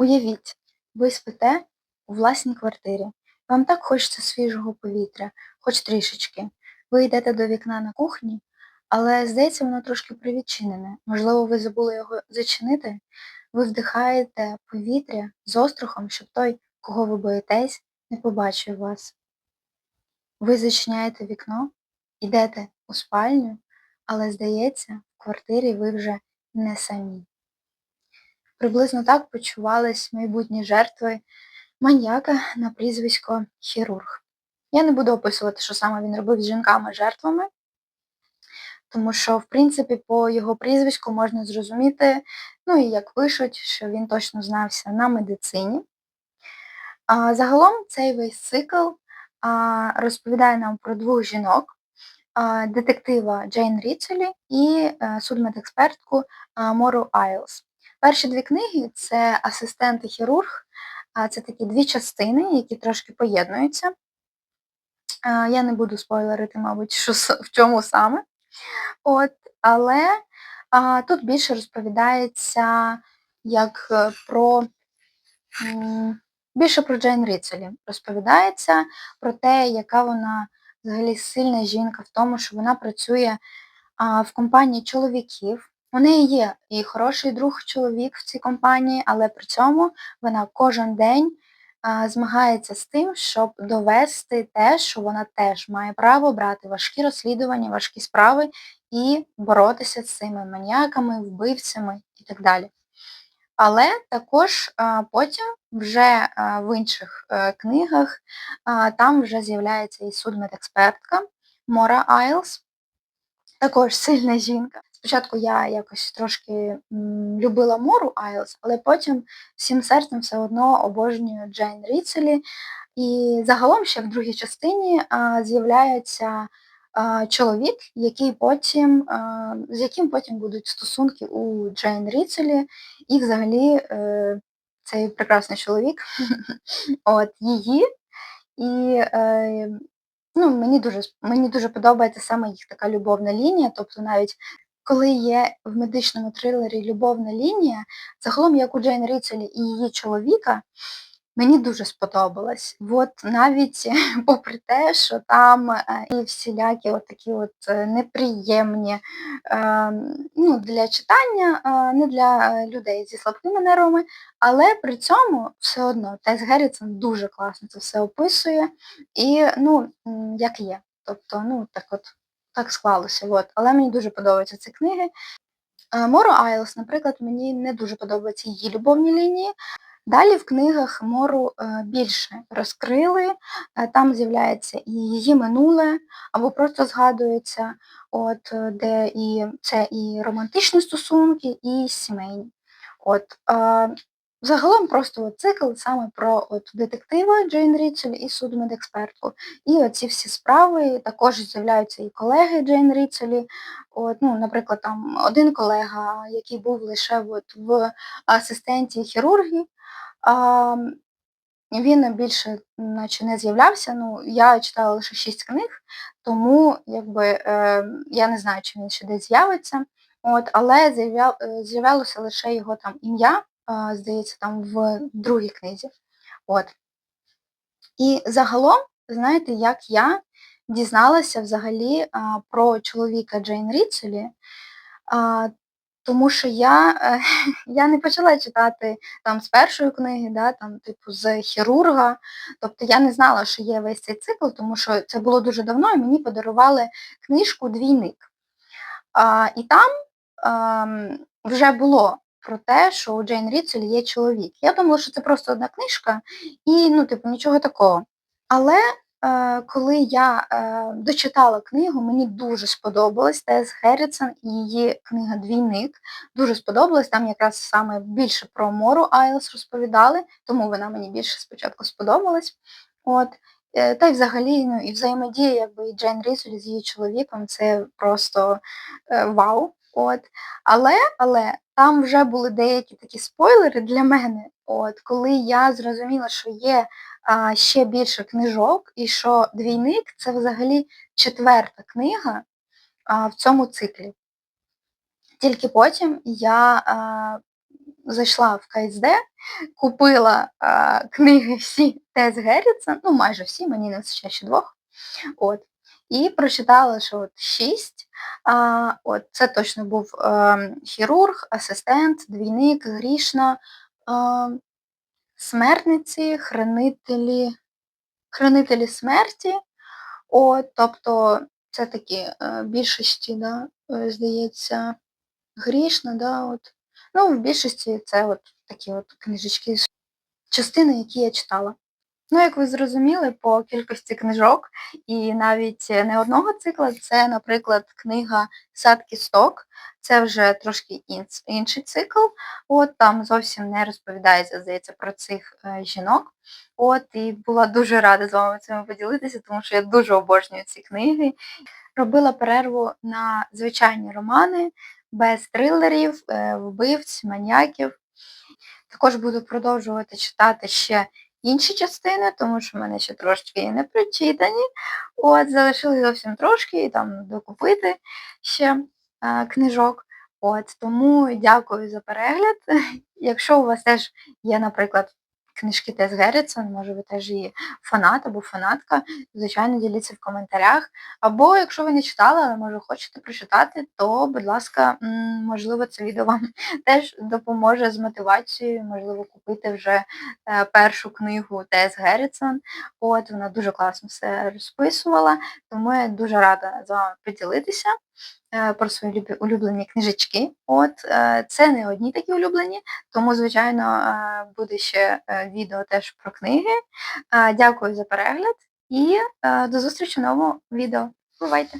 Уявіть, ви спите у власній квартирі. Вам так хочеться свіжого повітря, хоч трішечки. Ви йдете до вікна на кухні, але здається, воно трошки привідчинене. Можливо, ви забули його зачинити. Ви вдихаєте повітря з острахом, щоб той, кого ви боїтесь, не побачив вас. Ви зачиняєте вікно, йдете у спальню, але здається, в квартирі ви вже не самі. Приблизно так почувались майбутні жертви маньяка на прізвисько Хірург. Я не буду описувати, що саме він робив з жінками-жертвами, тому що, в принципі, по його прізвиську можна зрозуміти, ну і як пишуть, що він точно знався на медицині. А, Загалом цей весь цикл а, розповідає нам про двох жінок, детектива Джейн Ріцелі і е, судмедекспертку Мору Айлс. Перші дві книги це асистент і хірург, це такі дві частини, які трошки поєднуються. Я не буду спойлерити, мабуть, що в чому саме. От, Але а, тут більше розповідається як е, про більше про Джейн Ріцелі. Розповідається про те, яка вона взагалі сильна жінка в тому, що вона працює а, в компанії чоловіків. У неї є і хороший друг чоловік в цій компанії, але при цьому вона кожен день а, змагається з тим, щоб довести те, що вона теж має право брати важкі розслідування, важкі справи і боротися з цими маніяками, вбивцями і так далі. Але також а, потім вже а, в інших а, е, книгах а, там вже з'являється і судмедекспертка Мора Айлс, також сильна жінка. Спочатку я якось трошки м, любила Мору Айлс, але потім всім серцем все одно обожнюю Джейн Ріцелі. І загалом ще в другій частині з'являється чоловік, який потім, а, з яким потім будуть стосунки у Джейн Ріцелі, і взагалі е, цей прекрасний чоловік, от її. І е, ну, мені дуже мені дуже подобається саме їх така любовна лінія, тобто навіть коли є в медичному трилері любовна лінія, загалом як у Джейн Ріцелі і її чоловіка, мені дуже сподобалось. От навіть попри те, що там е, і всілякі от такі от е, неприємні е, ну, для читання, не для людей зі слабкими нервами, але при цьому все одно Тес Геррітсон дуже класно це все описує і ну, як є. Тобто, ну, так от так склалося. От. Але мені дуже подобаються ці книги. Моро Айлс, наприклад, мені не дуже подобаються її любовні лінії. Далі в книгах Мору е, більше розкрили, е, там з'являється і її минуле, або просто згадується, от, е, де і це і романтичні стосунки, і сімейні. От, Загалом просто цикл саме про от детектива Джейн Ріцель і судмедекспертку. І оці всі справи також з'являються і колеги Джейн Ріцелі. От, ну, Наприклад, там один колега, який був лише от в асистенті хірургії, він більше наче не з'являвся. Ну, Я читала лише шість книг, тому якби, е, я не знаю, чи він ще десь з'явиться. От, Але з'являлося лише його там ім'я здається, там в другій книзі. От. І загалом, знаєте, як я дізналася взагалі про чоловіка Джейн Ріцелі, тому що я е, я не почала читати там з першої книги, да, там, типу, з хірурга. Тобто я не знала, що є весь цей цикл, тому що це було дуже давно, і мені подарували книжку Двійник. А, І там а, вже було про те, що у Джейн Ріцель є чоловік. Я думала, що це просто одна книжка і, ну, типу, нічого такого. Але е, коли я е, дочитала книгу, мені дуже сподобалась Тес Геррітсон і її книга Двійник. Дуже сподобалась, там якраз саме більше про Мору Айлс розповідали, тому вона мені більше спочатку сподобалась. От. Е, та й взагалі ну, і взаємодія якби, і Джейн Ріцель з її чоловіком це просто е, вау. От. Але але там вже були деякі такі спойлери для мене. От, Коли я зрозуміла, що є а, ще більше книжок, і що двійник це взагалі четверта книга а, в цьому циклі. Тільки потім я а, зайшла в КСД купила а, книги всі Тес Геррітсон, ну майже всі, мені не ще двох. От. І прочитала, що от шість. А, от, Це точно був е, хірург, асистент, двійник, грішна, е, смертниці, хранителі, хранителі смерті. От, тобто це такі е, більшості, да, здається, грішна, да, от. Ну, в більшості це от такі от книжечки, частини, які я читала. Ну, як ви зрозуміли, по кількості книжок і навіть не одного цикла, це, наприклад, книга Сад кісток, це вже трошки інший цикл. От там зовсім не розповідається, здається, про цих е, жінок. От, і була дуже рада з вами цим поділитися, тому що я дуже обожнюю ці книги. Робила перерву на звичайні романи, без трилерів, е, вбивць, маньяків. Також буду продовжувати читати ще інші частини, тому що в мене ще трошки не прочитані. От, залишилось зовсім трошки і там докупити ще е, книжок. От, тому дякую за перегляд. Якщо у вас теж є, наприклад, книжки Тес Геррітсон, може ви теж її фанат або фанатка, звичайно, діліться в коментарях. Або якщо ви не читали, але може хочете прочитати, то, будь ласка, можливо, це відео вам теж допоможе з мотивацією, можливо, купити вже е, першу книгу Тес Геррітсон. От, вона дуже класно все розписувала, тому я дуже рада з вами поділитися про свої улюблені книжечки. От, е, це не одні такі улюблені, тому, звичайно, е, буде ще е, відео теж про книги. Е, Дякую за перегляд і е, до зустрічі в новому відео. Бувайте!